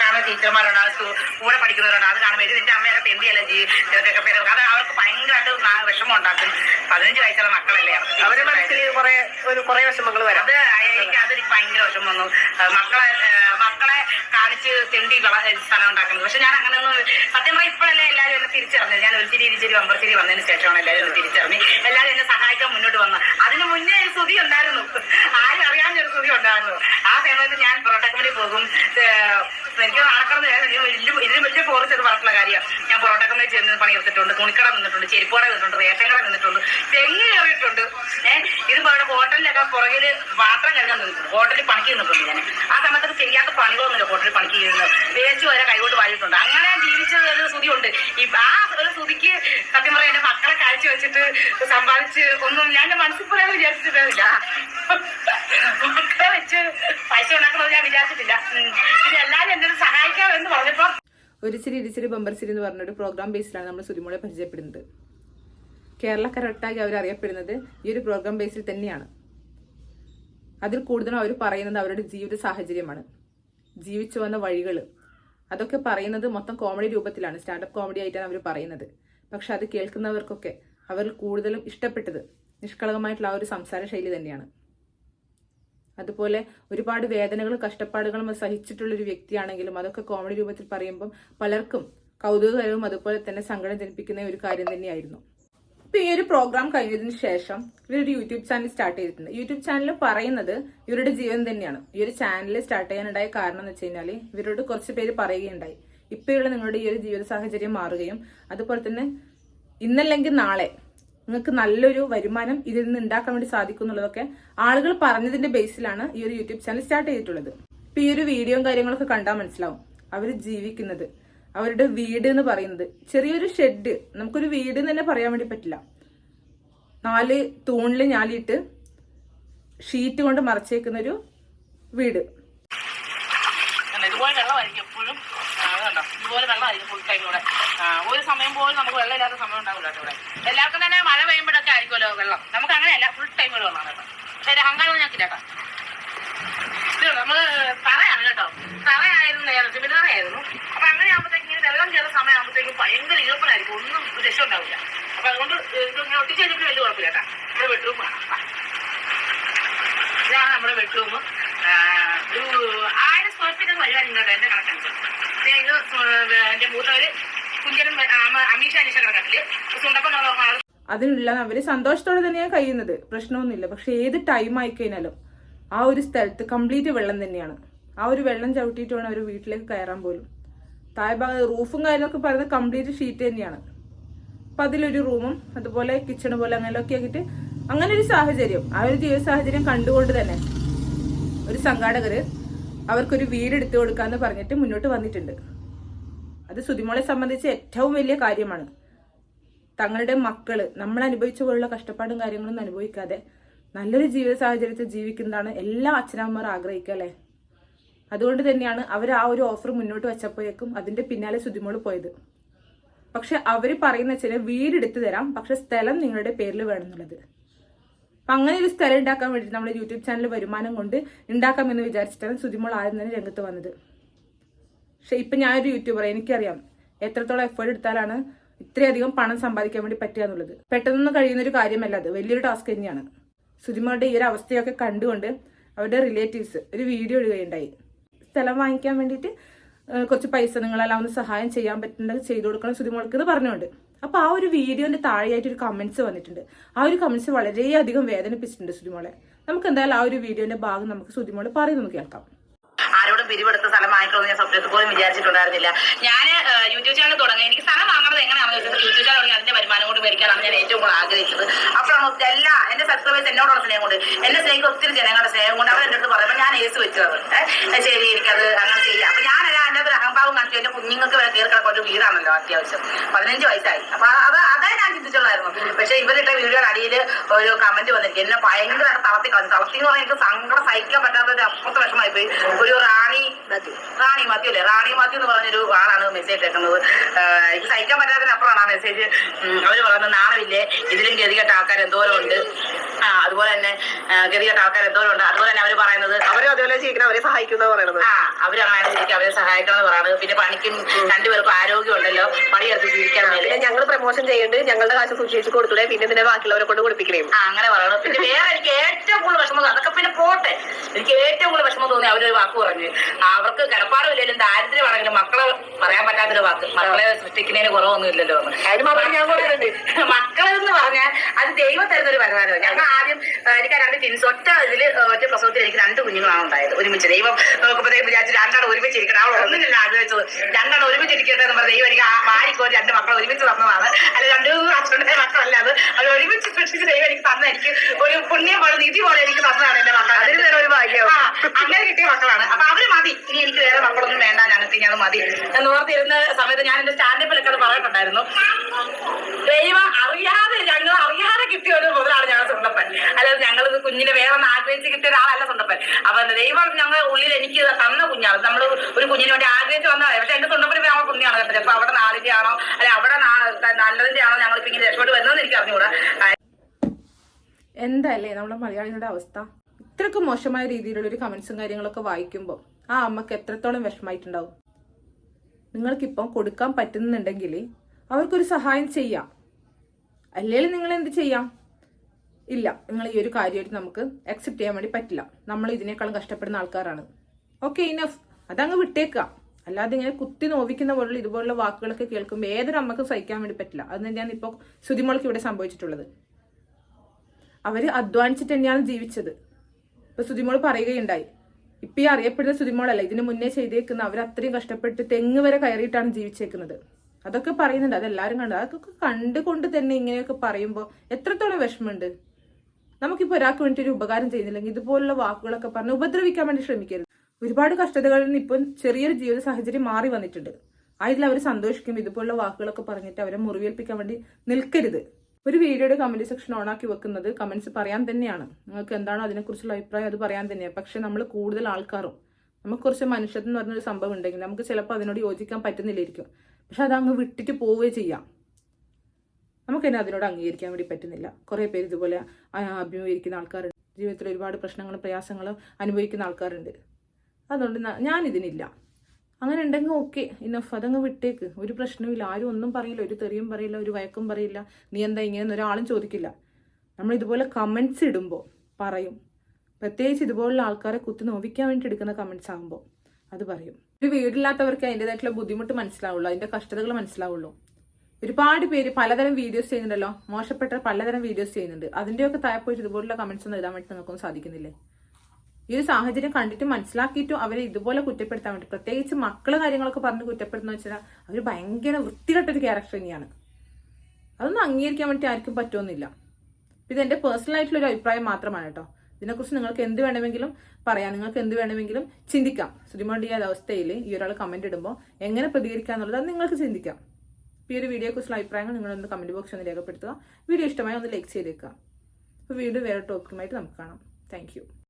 കാണുന്ന ടീച്ചർമാരുണ്ട് കൂടെ പഠിക്കുന്നവരുണ്ട്. അത് കാണുമ്പോൾ എന്റെ അമ്മയൊക്കെ തെണ്ടിയല്ല ജീ ഇതൊക്കെ പേര്. അത് അവർക്ക് ഭയങ്കരമായിട്ട് വിഷമം ഉണ്ടാക്കും. പതിനഞ്ച് വയസ്സുള്ള മക്കളല്ലേ അവരെ അവരുടെ മനസ്സിൽ കുറെ ഒരു കുറെ വിഷമങ്ങൾ വരാം. അത് എനിക്ക് അതെനിക്ക് ഭയങ്കര വിഷമം വന്നു. മക്കളെ മക്കളെ കാണിച്ച് തെണ്ടി സ്ഥലം ഉണ്ടാക്കുന്നത്. പക്ഷെ ഞാൻ അങ്ങനെ ഒന്നും സത്യം പറഞ്ഞാൽ ഇപ്പോഴല്ലേ എല്ലാവരും എന്നെ തിരിച്ചറിഞ്ഞത്. ഞാൻ ഒരു ചിരി ഇരിച്ചിരി അമ്പർച്ചിരി വന്നതിന് ശേഷമാണ് എല്ലാവരും എന്നെ തിരിച്ചറിഞ്ഞ് എല്ലാവരും എന്നെ സഹായിക്കാൻ മുന്നോട്ട് വന്നു അതിന് മുന്നേ ഒരു സ്തുതി ഉണ്ടായിരുന്നു. ആരും അറിയാവുന്ന ഒരു സ്തുതി ഉണ്ടായിരുന്നു ആ സമയത്ത് ഞാൻ പൊറോട്ട പോകും. എനിക്ക് നടക്കുന്നത് വലിയ ഇതിന് വലിയ ഫോറിച്ചത് പറഞ്ഞിട്ടുള്ള കാര്യം ഞാൻ പൊറോട്ട ചെന്ന് പണി പണിയെടുത്തിട്ടുണ്ട് തുണിക്കട നിന്നിട്ടുണ്ട് ചെരുപ്പുകട നിന്നിട്ടുണ്ട് റേഷൻ കട നിന്നിട്ടുണ്ട്. തെങ്ങ് കയറിയിട്ടുണ്ട്. ഏഹ് ഇത് പറയുന്ന ഹോട്ടലിലൊക്കെ പുറകിൽ പാത്രം കഴുകാൻ നിന്നിട്ടുണ്ട്. ഹോട്ടലിൽ പണിക്ക് നിന്നിട്ടുണ്ട് ഞാൻ. ആ സമയത്ത് ചെയ്യാത്ത പണികളൊന്നുമില്ല ഹോട്ടലിൽ പണിക്ക് ചെയ്യുന്നത്. വേസ്റ്റ് വരെ കൈകൊണ്ട് വായിട്ടുണ്ട് അങ്ങനെ ജീവിച്ച ഒരു സ്തുതിയുണ്ട് ഈ ആ ഒരു സ്തുതിക്ക് സത്യം പറയാൻ എന്റെ കാഴ്ച വെച്ചിട്ട് സമ്പാദിച്ച് ഒന്നും ഞാൻ മനസ്സിൽ പറയാൻ വിചാരിച്ചിട്ടില്ല വെച്ച് പൈസ ഉണ്ടാക്കണമെന്ന് ഞാൻ വിചാരിച്ചിട്ടില്ല. പിന്നെ എല്ലാവരും എന്നെ സഹായിക്കാം എന്ന് പറഞ്ഞപ്പോ ഒരു ചിരി ഇരിച്ചിരി ബമ്പർ ചിരി എന്ന് പറഞ്ഞൊരു പ്രോഗ്രാം ബേസിലാണ് നമ്മൾ സുതിമോളെ പരിചയപ്പെടുന്നത്. കേരളക്കരൊട്ടാകെ അവർ അറിയപ്പെടുന്നത് ഈ ഒരു പ്രോഗ്രാം ബേസിൽ തന്നെയാണ്. അതിൽ കൂടുതലും അവർ പറയുന്നത് അവരുടെ ജീവിത സാഹചര്യമാണ്. ജീവിച്ചു വന്ന വഴികൾ അതൊക്കെ പറയുന്നത് മൊത്തം കോമഡി രൂപത്തിലാണ്. സ്റ്റാൻഡപ്പ് കോമഡി ആയിട്ടാണ് അവർ പറയുന്നത്. പക്ഷെ അത് കേൾക്കുന്നവർക്കൊക്കെ അവർ കൂടുതലും ഇഷ്ടപ്പെട്ടത് നിഷ്കളങ്കമായിട്ടുള്ള ആ ഒരു സംസാര ശൈലി തന്നെയാണ്. അതുപോലെ ഒരുപാട് വേദനകളും കഷ്ടപ്പാടുകളും സഹിച്ചിട്ടുള്ള ഒരു വ്യക്തിയാണെങ്കിലും അതൊക്കെ കോമഡി രൂപത്തിൽ പറയുമ്പം പലർക്കും കൗതുകകരവും അതുപോലെ തന്നെ സങ്കടം ജനിപ്പിക്കുന്ന ഒരു കാര്യം തന്നെയായിരുന്നു. ഇപ്പൊ ഈ ഒരു പ്രോഗ്രാം കഴിഞ്ഞതിന് ശേഷം ഇവരൊരു യൂട്യൂബ് ചാനൽ സ്റ്റാർട്ട് ചെയ്തിട്ടുണ്ട്. യൂട്യൂബ് ചാനൽ പറയുന്നത് ഇവരുടെ ജീവൻ തന്നെയാണ്. ഈ ഒരു ചാനൽ സ്റ്റാർട്ട് ചെയ്യാനുണ്ടായ കാരണം എന്ന് വെച്ച് കഴിഞ്ഞാൽ ഇവരോട് കുറച്ച് പേര് പറയുകയുണ്ടായി. ഇപ്പോഴുള്ള നിങ്ങളുടെ ഈ ഒരു ജീവിത സാഹചര്യം മാറുകയും അതുപോലെ തന്നെ ഇന്നല്ലെങ്കിൽ നാളെ നിങ്ങൾക്ക് നല്ലൊരു വരുമാനം ഇതിൽ നിന്ന് ഉണ്ടാക്കാൻ വേണ്ടി സാധിക്കും എന്നുള്ളതൊക്കെ ആളുകൾ പറഞ്ഞതിന്റെ ബേസിലാണ് ഈ ഒരു യൂട്യൂബ് ചാനൽ സ്റ്റാർട്ട് ചെയ്തിട്ടുള്ളത്. ഇപ്പൊ ഈ ഒരു വീഡിയോയും കാര്യങ്ങളൊക്കെ കണ്ടാൽ മനസ്സിലാവും. അവർ ജീവിക്കുന്നത് അവരുടെ വീട് എന്ന് പറയുന്നത്. ചെറിയൊരു ഷെഡ് നമുക്കൊരു വീട് തന്നെ പറയാൻ വേണ്ടി പറ്റില്ല. നാല് തൂണിൽ ഞാലിയിട്ട് ഷീറ്റ് കൊണ്ട് മറച്ചേക്കുന്ന ഒരു വീട് ഇതുപോലെ വെള്ളമായിരിക്കും എപ്പോഴും. ഇതുപോലെ വെള്ളമായിരിക്കും ഫുൾ ടൈം ഒരു സമയം പോലും നമുക്ക് വെള്ളം ഇല്ലാത്ത സമയം ഉണ്ടാവില്ല ഇവിടെ. എല്ലാവർക്കും തന്നെ മഴ പെയ്യുമ്പോഴൊക്കെ ആയിരിക്കുമല്ലോ വെള്ളം. നമുക്ക് അങ്ങനെയല്ല ഫുൾ ടൈം വെള്ളമാണ് കേട്ടോ. ശരി അഹങ്കാരം ഞാൻ കേട്ടോ. ഇത് നമ്മൾ തറയാണ് കേട്ടോ. തറയായിരുന്നു നേരെ സിമെന്റ് തറയായിരുന്നു. അപ്പൊ അങ്ങനെ ആകുമ്പോഴത്തേക്ക് ഇങ്ങനെ വെള്ളം കയറുന്ന സമയമാകുമ്പോഴത്തേക്കും ഭയങ്കര ഈർപ്പനായിരിക്കും. ഒന്നും രക്ഷ ഉണ്ടാവില്ല. അപ്പൊ അതുകൊണ്ട് ഇങ്ങനെ ഒട്ടിച്ച് വെച്ചിട്ട് വലിയ കുഴപ്പമില്ല കേട്ടോ. നമ്മുടെ ബെഡ്റൂം ഇതാണ് നമ്മുടെ ബെഡ്റൂം ഒരു ആയിരം സ്ക്വയർ ഫീറ്റ് വരുവാൻ ഇങ്ങോട്ട് എന്റെ കണക്കനുസരിച്ച് എന്റെ മൂത്തവര് കുഞ്ചനും അമീഷ അതിനുള്ള അവർ സന്തോഷത്തോടെ തന്നെയാണ് കഴിയുന്നത്. പ്രശ്നമൊന്നുമില്ല. പക്ഷെ ഏത് ടൈം ആയി കഴിഞ്ഞാലും ആ ഒരു സ്ഥലത്ത് കംപ്ലീറ്റ് വെള്ളം തന്നെയാണ്. ആ ഒരു വെള്ളം ചവിട്ടിയിട്ട് വേണം അവർ വീട്ടിലേക്ക് കയറാൻ പോലും. താഴ്ഭാഗം റൂഫും കാര്യങ്ങളൊക്കെ പറയുന്നത് കംപ്ലീറ്റ് ഷീറ്റ് തന്നെയാണ്. അപ്പൊ അതിലൊരു റൂമും അതുപോലെ കിച്ചൺ പോലെ അങ്ങനെയൊക്കെ ആക്കിയിട്ട് അങ്ങനെ ഒരു സാഹചര്യം. ആ ഒരു ജീവിത സാഹചര്യം കണ്ടുകൊണ്ട് തന്നെ ഒരു സംഘാടകര് അവർക്കൊരു വീട് എടുത്തു കൊടുക്കാന്ന് പറഞ്ഞിട്ട് മുന്നോട്ട് വന്നിട്ടുണ്ട്. അത് സുതിമോളെ സംബന്ധിച്ച് ഏറ്റവും വലിയ കാര്യമാണ്. തങ്ങളുടെ മക്കൾ നമ്മൾ അനുഭവിച്ച പോലുള്ള കഷ്ടപ്പാടും കാര്യങ്ങളൊന്നും അനുഭവിക്കാതെ നല്ലൊരു ജീവിത സാഹചര്യത്തിൽ ജീവിക്കുന്നതാണ് എല്ലാ അച്ഛനമ്മമാർ ആഗ്രഹിക്കുക അല്ലേ? അതുകൊണ്ട് തന്നെയാണ് അവർ ആ ഒരു ഓഫർ മുന്നോട്ട് വെച്ചപ്പോഴേക്കും അതിന്റെ പിന്നാലെ സുതിമോൾ പോയത്. പക്ഷെ അവർ പറയുന്ന വെച്ചാൽ വീടെടുത്ത് തരാം പക്ഷെ സ്ഥലം നിങ്ങളുടെ പേരിൽ വേണം എന്നുള്ളത് അപ്പൊ അങ്ങനെ ഒരു സ്ഥലം ഉണ്ടാക്കാൻ വേണ്ടി നമ്മുടെ യൂട്യൂബ് ചാനൽ വരുമാനം കൊണ്ട് ഉണ്ടാക്കാമെന്ന് വിചാരിച്ചിട്ടാണ് സുതിമോൾ ആദ്യം തന്നെ രംഗത്ത് വന്നത്. പക്ഷെ ഇപ്പൊ ഞാനൊരു യൂട്യൂബർ എനിക്കറിയാം എത്രത്തോളം എഫേർട്ട് എടുത്താലാണ് ഇത്രയധികം പണം സമ്പാദിക്കാൻ വേണ്ടി പറ്റുക എന്നുള്ളത്. പെട്ടെന്നൊന്നും കഴിയുന്ന ഒരു കാര്യമല്ല അത്. വലിയൊരു ടാസ്ക് തന്നെയാണ്. സുതിമോളുടെ ഈ ഒരു അവസ്ഥയൊക്കെ കണ്ടുകൊണ്ട് അവരുടെ റിലേറ്റീവ്സ് ഒരു വീഡിയോ ഇടുകയുണ്ടായി. സ്ഥലം വാങ്ങിക്കാൻ വേണ്ടിയിട്ട് കുറച്ച് പൈസ നിങ്ങളെല്ലാം ഒന്ന് സഹായം ചെയ്യാൻ പറ്റുന്നുണ്ടെങ്കിൽ ചെയ്തു കൊടുക്കണം സുതിമോൾക്ക് എന്ന് പറഞ്ഞുകൊണ്ട്. അപ്പോൾ ആ ഒരു വീഡിയോന്റെ താഴെയായിട്ട് ഒരു കമന്റ്സ് വന്നിട്ടുണ്ട്. ആ ഒരു കമന്റ്സ് വളരെയധികം വേദനിപ്പിച്ചിട്ടുണ്ട് സുതിമോളെ നമുക്ക് എന്തായാലും ആ ഒരു വീഡിയോന്റെ ഭാഗം നമുക്ക് സുതിമോൾ പറയുന്നത് കേൾക്കാം. ആരോടും പിരിവെടുത്ത സ്ഥലം വാങ്ങിക്കണമെന്ന് ഞാൻ സ്വപ്നത്തിൽ പോലും വിചാരിച്ചിട്ടുണ്ടായിരുന്നില്ല. ഞാൻ യൂട്യൂബ് ചാനൽ തുടങ്ങി. എനിക്ക് സ്ഥലം വാങ്ങുന്നത് എങ്ങനെയാണെന്ന് വെച്ചാൽ യൂട്യൂബ് ചാനൽ തുടങ്ങി. അതിന്റെ വരുമാനം കൊണ്ട് മേടിക്കാനാണ് ഞാൻ ഏറ്റവും കൂടുതൽ ആഗ്രഹിച്ചത്. അപ്പോഴാണ് എല്ലാ എന്റെ സബ്സ്ക്രൈബേഴ്സ് എന്നോടുള്ള സ്നേഹം കൊണ്ട് എന്നെ സ്നേഹിക്കുന്ന ഒത്തിരി ജനങ്ങളുടെ സ്നേഹം കൊണ്ട് അവർ എന്റെ അടുത്ത് പറയുമ്പോൾ ഞാൻ ഏസ് വെച്ചത്. ശരി എനിക്കത് അങ്ങനെ ചെയ്യാം. അപ്പൊ ഞാനല്ല എന്റെ ഒരു അഹംഭാവം കാണിച്ചു. എന്റെ കുഞ്ഞുങ്ങൾക്ക് വരെ കയറി ഒരു വീടാണല്ലോ അത്യാവശ്യം. പതിനഞ്ച് വയസ്സായി. അപ്പൊ അത് അതേ ഞാൻ ചിന്തിച്ചുള്ളായിരുന്നു. പക്ഷെ ഇവരിട്ട വീഡിയോയുടെ അടിയിൽ ഒരു കമന്റ് വന്നിരിക്കും എന്നെ ഭയങ്കര തളർത്തി കളഞ്ഞു. തളർത്തി എന്ന് പറഞ്ഞാൽ എനിക്ക് സങ്കടം സഹിക്കാൻ പറ്റാത്ത ഒരു അപ്പുറത്തെ വിഷമായി പോയി. ഒരു റാണി മാത്യു അല്ലേ? റാണി മാത്യു എന്ന് പറഞ്ഞൊരു ആളാണ് മെസ്സേജ് ഇട്ടേക്കുന്നത്. സഹിക്കാൻ പറ്റാത്തതിനപ്പുറമാണ് ആ മെസ്സേജ് അവർ പറയുന്നത് നാണമില്ലേ ഇതിലും ഗതികെട്ട ആൾക്കാർ എന്തോരം ഉണ്ട്? അതുപോലെ തന്നെ ഗതികെട്ട ആൾക്കാർ എന്തോരം ഉണ്ട് അതുപോലെ തന്നെ അവർ പറയുന്നത് അവരും അതുപോലെ ജീവിക്കണം അവരെ സഹായിക്കുന്ന പറയുന്നത് ആ അവരങ്ങനെ ജീവിക്കും അവരെ സഹായിക്കണം എന്ന് പറയുന്നത് പിന്നെ പണിക്കും രണ്ടുപേർക്കും ആരോഗ്യം ഉണ്ടല്ലോ. പണിയെടുത്ത് ജീവിക്കാൻ പിന്നെ ഞങ്ങൾ പ്രൊമോഷൻ ചെയ്യേണ്ടത് ഞങ്ങളുടെ കാശ് സൂക്ഷിച്ച് കൊടുത്തൂടെ പിന്നെ പിന്നെ ബാക്കിയുള്ളവരെ കൊണ്ട് കൊടുപ്പിക്കണേ. ആ അങ്ങനെ പറയണം പിന്നെ വേറെ എനിക്ക് ഏറ്റവും കൂടുതൽ വിഷമം അതൊക്കെ പിന്നെ പോട്ടെ. എനിക്ക് ഏറ്റവും കൂടുതൽ വിഷമം തോന്നി അവരൊരു വാക്ക് പറഞ്ഞു. അവർക്ക് കിടപ്പാടും ഇല്ലെങ്കിലും ദാരിദ്ര്യമാണെങ്കിലും മക്കളെ പറയാൻ വാക്ക് മക്കളെ സൃഷ്ടിക്കുന്നതിന് കുറവൊന്നും ഇല്ലല്ലോ എന്ന്. അതിന് മാത്രം ഞാൻ പറയുന്നുണ്ട് മക്കളെന്ന് പറഞ്ഞാൽ അത് ദൈവം തരുന്ന ഒരു വരുമാനമാണ് ഞങ്ങൾ ആദ്യം എനിക്ക് രണ്ട് ടിൻസ് ഒറ്റ ഇതിൽ ഒറ്റ പ്രസവത്തിൽ എനിക്ക് രണ്ട് കുഞ്ഞുങ്ങളാണ് ഉണ്ടായത്. ഒരുമിച്ച് ദൈവം നോക്കുമ്പോഴത്തേക്ക് വിചാരിച്ചു രണ്ടാണ് ഒരുമിച്ച് ഇരിക്കണം അവൾ ഒന്നിനല്ല ആഗ്രഹിച്ചത് രണ്ടാണ് ഒരുമിച്ച് ഇരിക്കട്ടെ എന്ന് പറഞ്ഞ ദൈവം എനിക്ക് ആ മാരിക്കോ രണ്ട് മക്കൾ ഒരുമിച്ച് തന്നതാണ്. അല്ല രണ്ട് അച്ഛന്റെ മക്കളല്ല അത്. അത് ഒരുമിച്ച് സൃഷ്ടിച്ച് ദൈവം എനിക്ക് തന്ന എനിക്ക് ഒരു പുണ്യം പോലെ നിധി പോലെ എനിക്ക് തന്നതാണ് എന്റെ മക്കൾ അതിന് വേറെ ഒരു ഭാഗ്യം അങ്ങനെ കിട്ടിയ മക്കളാണ്. അപ്പൊ അവർ മതി. ഇനി എനിക്ക് വേറെ മക്കളൊന്നും വേണ്ട ഞങ്ങൾക്ക് ഇനി അത് മതി. എന്ന് ഓർത്തിരുന്ന സമയത്ത് ഞാൻ എന്റെ സ്റ്റാൻഡപ്പിലൊക്കെ അത് പറഞ്ഞിട്ടുണ്ടായിരുന്നു. ദൈവം അറിയാതെ ഞങ്ങൾ അറിയാതെ കിട്ടിയ ഒരു മുതലാണ് ഞങ്ങൾ സ്വന്തപ്പൻ അല്ലാതെ ഞങ്ങൾ കുഞ്ഞിനെ വേറെ ഒന്ന് ആഗ്രഹിച്ച് കിട്ടിയ ഒരാളല്ല സ്വന്തപ്പൻ അപ്പൊ ദൈവം ഞങ്ങൾ ഉള്ളിൽ എനിക്ക് തന്ന കുഞ്ഞാണ്. നമ്മൾ ഒരു കുഞ്ഞിന് വേണ്ടി ആഗ്രഹിച്ച് വന്നതാണ്. പക്ഷെ എന്റെ സ്വന്തപ്പൻ ഞങ്ങൾ കുഞ്ഞാണ് കേട്ടോ. ചിലപ്പോ അവിടെ നാളിന്റെ ആണോ അല്ലെ അവിടെ നല്ലതിന്റെ ആണോ ഞങ്ങളിപ്പോ ഇങ്ങനെ രക്ഷപ്പെട്ട് വരുന്നതെന്ന് എനിക്ക് അറിഞ്ഞുകൂടാ. എന്തല്ലേ നമ്മുടെ മലയാളികളുടെ അവസ്ഥ? ഇത്രക്കും മോശമായ രീതിയിലുള്ള ഒരു കമന്റ്സും കാര്യങ്ങളൊക്കെ വായിക്കുമ്പോൾ ആ അമ്മയ്ക്ക് എത്രത്തോളം വിഷമായിട്ടുണ്ടാവും നിങ്ങൾക്കിപ്പം കൊടുക്കാൻ പറ്റുന്നുണ്ടെങ്കിൽ അവർക്കൊരു സഹായം ചെയ്യാം. അല്ലെങ്കിൽ നിങ്ങൾ എന്ത് ചെയ്യാം? ഇല്ല നിങ്ങൾ ഈ ഒരു കാര്യമായിട്ട് നമുക്ക് അക്സെപ്റ്റ് ചെയ്യാൻ വേണ്ടി പറ്റില്ല. നമ്മൾ ഇതിനേക്കാളും കഷ്ടപ്പെടുന്ന ആൾക്കാരാണ്. ഓക്കെ ഇനഫ് അതങ്ങ് വിട്ടേക്കുക. അല്ലാതെ ഇങ്ങനെ കുത്തി നോവിക്കുന്ന പോലുള്ള ഇതുപോലുള്ള വാക്കുകളൊക്കെ കേൾക്കുമ്പോൾ ഏതൊരു അമ്മയ്ക്ക് സഹിക്കാൻ വേണ്ടി പറ്റില്ല. അത് തന്നെയാണ് ഇപ്പോൾ സുതിമോൾക്ക് ഇവിടെ സംഭവിച്ചിട്ടുള്ളത്. അവർ അധ്വാനിച്ചിട്ട് തന്നെയാണ് ജീവിച്ചത്. ഇപ്പൊ സുതിമോൾ പറയുകയുണ്ടായി. ഇപ്പൊ ഈ അറിയപ്പെടുന്ന സുതിമോളല്ല? ഇതിനു മുന്നേ ചെയ്തേക്കുന്ന അവർ അത്രയും കഷ്ടപ്പെട്ട് തെങ്ങ് വരെ കയറിയിട്ടാണ് ജീവിച്ചേക്കുന്നത്. അതൊക്കെ പറയുന്നുണ്ട്. അതെല്ലാരും കണ്ടു. അതൊക്കെ കണ്ടുകൊണ്ട് തന്നെ ഇങ്ങനെയൊക്കെ പറയുമ്പോൾ എത്രത്തോളം വിഷമമുണ്ട്? നമുക്കിപ്പോൾ ഒരാൾക്ക് വേണ്ടി ഒരു ഉപകാരം ചെയ്യുന്നില്ലെങ്കിൽ ഇതുപോലുള്ള വാക്കുകളൊക്കെ പറഞ്ഞ് ഉപദ്രവിക്കാൻ വേണ്ടി ശ്രമിക്കരുത്. ഒരുപാട് കഷ്ടതകളിൽ നിന്ന് ഇപ്പം ചെറിയൊരു ജീവിത സാഹചര്യം മാറി വന്നിട്ടുണ്ട്. ആ ഇതിൽ അവർ സന്തോഷിക്കും. ഇതുപോലുള്ള വാക്കുകളൊക്കെ പറഞ്ഞിട്ട് അവരെ മുറിവേൽപ്പിക്കാൻ വേണ്ടി നിൽക്കരുത്. ഒരു വീഡിയോയുടെ കമന്റ് സെക്ഷൻ ഓണാക്കി വെക്കുന്നത് കമന്റ്സ് പറയാൻ തന്നെയാണ്. നിങ്ങൾക്ക് എന്താണോ അതിനെക്കുറിച്ചുള്ള അഭിപ്രായം? അത് പറയാൻ തന്നെയാണ്. പക്ഷെ നമ്മൾ കൂടുതൽ ആൾക്കാരും നമുക്ക് കുറച്ച് മനുഷ്യത്വം എന്ന് പറഞ്ഞൊരു സംഭവം ഉണ്ടെങ്കിൽ നമുക്ക് ചിലപ്പോൾ അതിനോട് യോജിക്കാൻ പറ്റുന്നില്ലായിരിക്കും. പക്ഷെ അത് അങ്ങ് വിട്ടിട്ട് പോവുകയും ചെയ്യാം. നമുക്ക് തന്നെ അതിനോട് അംഗീകരിക്കാൻ വേണ്ടി പറ്റുന്നില്ല. കുറേ പേര് ഇതുപോലെ അഭിമുഖീകരിക്കുന്ന ആൾക്കാരുണ്ട്. ജീവിതത്തിൽ ഒരുപാട് പ്രശ്നങ്ങളും പ്രയാസങ്ങളും അനുഭവിക്കുന്ന ആൾക്കാരുണ്ട്. അതുകൊണ്ട് ഞാനിതിനില്ല. അങ്ങനെ ഉണ്ടെങ്കിൽ ഓക്കെ ഇനഫ് അതങ്ങ് വിട്ടേക്ക്. ഒരു പ്രശ്നവുമില്ല. ആരും ഒന്നും പറയില്ല. ഒരു തെറിയും പറയില്ല. ഒരു വയക്കും പറയില്ല. നീ എന്താ ഇങ്ങനെ ഒരാളും ചോദിക്കില്ല. നമ്മൾ ഇതുപോലെ കമൻസ് ഇടുമ്പോൾ പറയും. പ്രത്യേകിച്ച് ഇതുപോലുള്ള ആൾക്കാരെ കുത്തി നോവിക്കാൻ വേണ്ടി എടുക്കുന്ന കമൻസ് ആകുമ്പോൾ അത് പറയും. ഒരു വീടില്ലാത്തവർക്ക് അതിന്റെതായിട്ടുള്ള ബുദ്ധിമുട്ട് മനസ്സിലാവുള്ളൂ. അതിന്റെ കഷ്ടതകൾ മനസ്സിലാവുള്ളൂ. ഒരുപാട് പേര് പലതരം വീഡിയോസ് ചെയ്യുന്നുണ്ടല്ലോ. മോശപ്പെട്ട പലതരം വീഡിയോസ് ചെയ്യുന്നുണ്ട്. അതിന്റെയൊക്കെ താഴെ ഇതുപോലുള്ള കമൻസ് ഒന്നും എഴുതാൻ വേണ്ടി നിങ്ങൾക്കൊന്നും സാധിക്കുന്നില്ലേ? ഈ ഒരു സാഹചര്യം കണ്ടിട്ട് മനസ്സിലാക്കിയിട്ടും അവരെ ഇതുപോലെ കുറ്റപ്പെടുത്താൻ വേണ്ടി. പ്രത്യേകിച്ച് മക്കൾ കാര്യങ്ങളൊക്കെ പറഞ്ഞ് കുറ്റപ്പെടുത്തുന്ന വെച്ചാൽ അവർ ഭയങ്കര വൃത്തികെട്ടൊരു ക്യാരക്ടർ തന്നെയാണ്. അതൊന്നും അംഗീകരിക്കാൻ വേണ്ടി ആർക്കും പറ്റുമെന്നില്ല ഇത് എന്റെ പേഴ്സണൽ ആയിട്ടുള്ള ഒരു അഭിപ്രായം മാത്രമാണ് കേട്ടോ. ഇതിനെക്കുറിച്ച് നിങ്ങൾക്ക് എന്ത് വേണമെങ്കിലും പറയാം. നിങ്ങൾക്ക് എന്ത് വേണമെങ്കിലും ചിന്തിക്കാം. ശ്രീമോണ്ടി ആ അവസ്ഥയിൽ ഈ ഒരാൾ കമന്റ് ഇടുമ്പോൾ എങ്ങനെ പ്രതികരിക്കുക എന്നുള്ളത് അത് നിങ്ങൾക്ക് ചിന്തിക്കാം. ഈ ഒരു വീഡിയോയെക്കുറിച്ചുള്ള അഭിപ്രായങ്ങൾ നിങ്ങളൊന്ന് കമന്റ് ബോക്സിൽ ഒന്ന് രേഖപ്പെടുത്തുക. വീഡിയോ ഇഷ്ടമായി ഒന്ന് ലൈക്ക് ചെയ്തേക്കുക. അപ്പോൾ വീണ്ടും വേറെ ടോപ്പിക്കുമായിട്ട് നമുക്ക് കാണാം. താങ്ക്